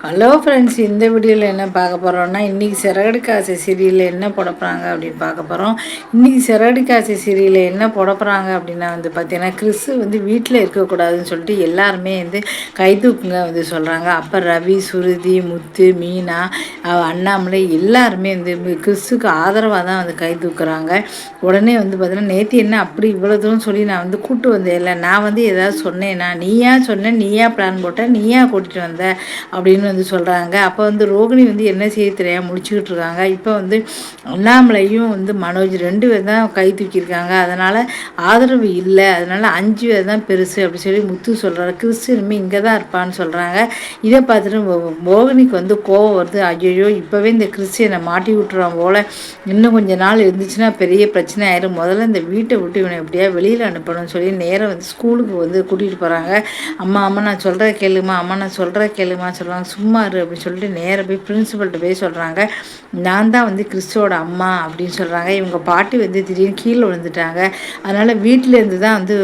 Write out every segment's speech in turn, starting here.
Hello friends இந்த வீடியோவில் என்ன பார்க்க போகிறோம்னா இன்றைக்கி சிறகடி காசு சீரியலில் என்ன போடப்போகிறாங்க அப்படின்னு பார்க்க போகிறோம் இன்றைக்கி சிறகடி காசு சீரியலில் என்ன போடப்போகிறாங்க அப்படின்னா வந்து பார்த்தீங்கன்னா கிறிஸ் வந்து வீட்டில் இருக்கக்கூடாதுன்னு சொல்லிட்டு எல்லாருமே வந்து கைதூக்குங்க வந்து சொல்கிறாங்க அப்போ ரவி சுருதி முத்து மீனா அண்ணாமலை எல்லாருமே வந்து கிறிஸுக்கு ஆதரவாக தான் வந்து கை தூக்குறாங்க. உடனே வந்து பார்த்தீங்கன்னா நேற்று என்ன அப்படி இவ்வளோ தூரம் சொல்லி நான் வந்து கூப்பிட்டு வந்தேன் இல்லை நான் வந்து ஏதாவது சொன்னேன்னா நீயா சொன்னேன் நீயா பிளான் போட்ட? நீயா கூட்டிகிட்டு வந்த? அப்படின்னு வந்து சொல்கிறாங்க அப்போ வந்து ரோகிணி வந்து என்ன செய்ய தெரியாமல் முடிச்சுக்கிட்டு இருக்காங்க. இப்போ வந்து அண்ணாமலையும் வந்து மனோஜ் ரெண்டு பேர் தான் கை தூக்கியிருக்காங்க. அதனால் ஆதரவு இல்லை. அதனால் அஞ்சு பேர் தான் பெருசு அப்படி சொல்லி முத்து சொல்கிறாரு கிறிஸ்டினுமே இங்கே தான் இருப்பான்னு சொல்கிறாங்க இதை பார்த்துட்டு மோகினிக்கு வந்து கோவம் வருது. ஐயோ இப்போவே இந்த கிறிஸ்டியனை மாட்டி விட்டுறோம் போல். இன்னும் கொஞ்சம் நாள் இருந்துச்சுன்னா பெரிய பிரச்சனை ஆயிரும். முதல்ல இந்த வீட்டை விட்டு இவனை எப்படியா வெளியில் அனுப்பணும்னு சொல்லி நேரம் வந்து ஸ்கூலுக்கு வந்து கூட்டிகிட்டு போகிறாங்க அம்மா அம்மா நான் சொல்கிற கேளுமா? அம்மா நான் சொல்கிற கேளுமா சொல்லுவாங்க. சும்மா இரு அப்படின்னு சொல்லிட்டு நேராக போய் பிரின்ஸிபல்கிட்ட போய் சொல்கிறாங்க நான் தான் வந்து கிறிஸ்துவோட அம்மா அப்படின்னு சொல்கிறாங்க இவங்க பாட்டி வந்து திடீர்னு கீழே விழுந்துட்டாங்க. அதனால் வீட்டிலேருந்து தான் வந்து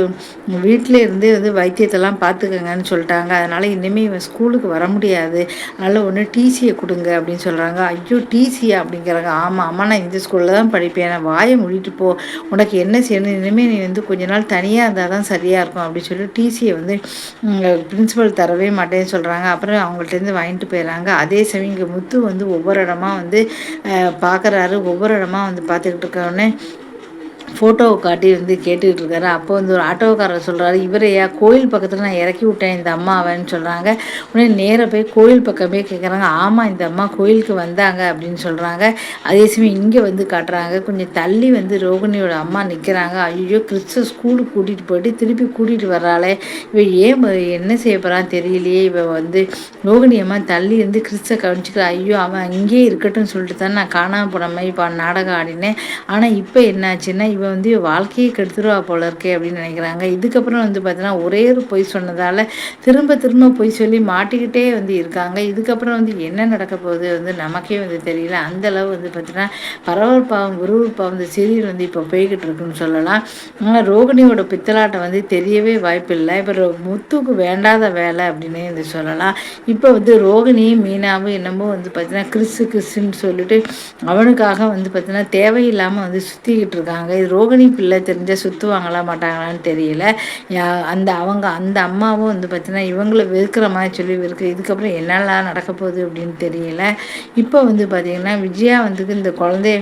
வீட்டிலே இருந்து வந்து வைத்தியத்தெல்லாம் பார்த்துக்கங்கன்னு சொல்லிட்டாங்க. அதனால் இனிமேல் இவன் ஸ்கூலுக்கு வர முடியாது. அதனால் ஒன்று டிசியை கொடுங்க அப்படின்னு சொல்கிறாங்க ஐயோ டிசியா அப்படிங்கிறாங்க. ஆமாம் அம்மா நான் இந்த ஸ்கூலில் தான் படிப்பேன். நான் வாயை மூடிட்டு போ. உனக்கு என்ன செய்யணும்? இனிமேல் நீ வந்து கொஞ்ச நாள் தனியாக இருந்தால் தான் சரியாக இருக்கும் அப்படின்னு சொல்லி டிசியை வந்து பிரின்சிபல் தரவே மாட்டேன்னு சொல்கிறாங்க அப்புறம் அவங்கள்ட்டேருந்து வாங்கிட்டு போயிடறாங்க அதே சமயம் இங்கே முத்து வந்து ஒவ்வொரு இடமா வந்து பார்க்குறாரு ஒவ்வொரு இடமா வந்து பார்த்துக்கிட்டு இருக்கோன்னே ஃபோட்டோவை காட்டி வந்து கேட்டுக்கிட்டு இருக்காரு. அப்போ வந்து ஒரு ஆட்டோக்காரர் சொல்கிறாரு இவரையா கோயில் பக்கத்தில் நான் இறக்கி விட்டேன் இந்த அம்மாவைன்னு சொல்கிறாங்க உடனே நேராக போய் கோயில் பக்கமே கேட்குறாங்க ஆமாம் இந்த அம்மா கோயிலுக்கு வந்தாங்க அப்படின்னு சொல்கிறாங்க அதே சமயம் இங்கே வந்து காட்டுறாங்க. கொஞ்சம் தள்ளி வந்து ரோகிணியோட அம்மா நிற்கிறாங்க ஐயோ கிறிஸ்து ஸ்கூலுக்கு கூட்டிகிட்டு போயிட்டு திருப்பி கூட்டிகிட்டு வர்றாளே. இவள் ஏன் என்ன செய்ய போகிறான்னு தெரியலையே. இவள் வந்து ரோகிணி அம்மா தள்ளி இருந்து கிறிஸ்தை கவனிச்சுக்கிறா. ஐயோ அவன் இங்கேயே இருக்கட்டும்னு சொல்லிட்டு தான் நான் காணாமல் போன மாதிரி இப்போ நாடகம் ஆடினேன். ஆனால் இப்போ என்னாச்சுன்னா இவள் வந்து வாழ்க்கையை கெடுத்துருவா போல இருக்கே அப்படின்னு நினைக்கிறாங்க. இதுக்கப்புறம் வந்து பார்த்தீங்கன்னா ஒரே ஒரு பொய் சொன்னதால் திரும்ப திரும்ப பொய் சொல்லி மாட்டிக்கிட்டே வந்து இருக்காங்க. இதுக்கப்புறம் வந்து என்ன நடக்க போகுது வந்து நமக்கே வந்து தெரியல. அந்தளவு வந்து பார்த்தீங்கன்னா பரவற்பாவம் விறுவிறுப்பாக வந்து சீரியல் வந்து இப்போ போய்கிட்டு இருக்குன்னு சொல்லலாம். ஆனால் ரோகிணியோட பித்தலாட்டம் வந்து தெரியவே வாய்ப்பில்லை. இப்போ முத்துக்கு வேண்டாத வேலை அப்படின்னு வந்து சொல்லலாம். இப்போ வந்து ரோகிணியும் மீனாவும் என்னமோ வந்து பார்த்தீங்கன்னா கிறிஸ்து கிறிஸ்துன்னு சொல்லிட்டு அவனுக்காக வந்து பார்த்தீங்கன்னா தேவையில்லாமல் வந்து சுற்றிக்கிட்டு இருக்காங்க. ரோகிணி பிள்ளை தெரிஞ்ச சுற்றுவாங்களா மாட்டாங்களான்னு தெரியல. அந்த அவங்க அந்த அம்மாவும் வந்து பார்த்தீங்கன்னா இவங்களை வெறுக்கிற மாதிரி சொல்லி வெறுக்க இதுக்கப்புறம் என்னெல்லாம் நடக்க போகுது அப்படின்னு தெரியல. இப்போ வந்து பார்த்திங்கன்னா விஜயா வந்து இந்த குழந்தைய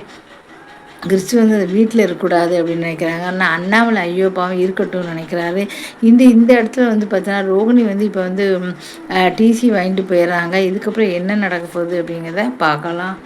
கிறிஸ்து வந்து அந்த வீட்டில் இருக்கக்கூடாது அப்படின்னு நினைக்கிறாங்க. ஆனால் அண்ணாமலை ஐயோ பாவம் இருக்கட்டும்னு நினைக்கிறாரு. இந்த இந்த இடத்துல வந்து பார்த்தீங்கன்னா ரோகிணி வந்து இப்போ வந்து டிசி வாங்கிட்டு போயிடுறாங்க. இதுக்கப்புறம் என்ன நடக்க போகுது அப்படிங்கிறத பார்க்கலாம்.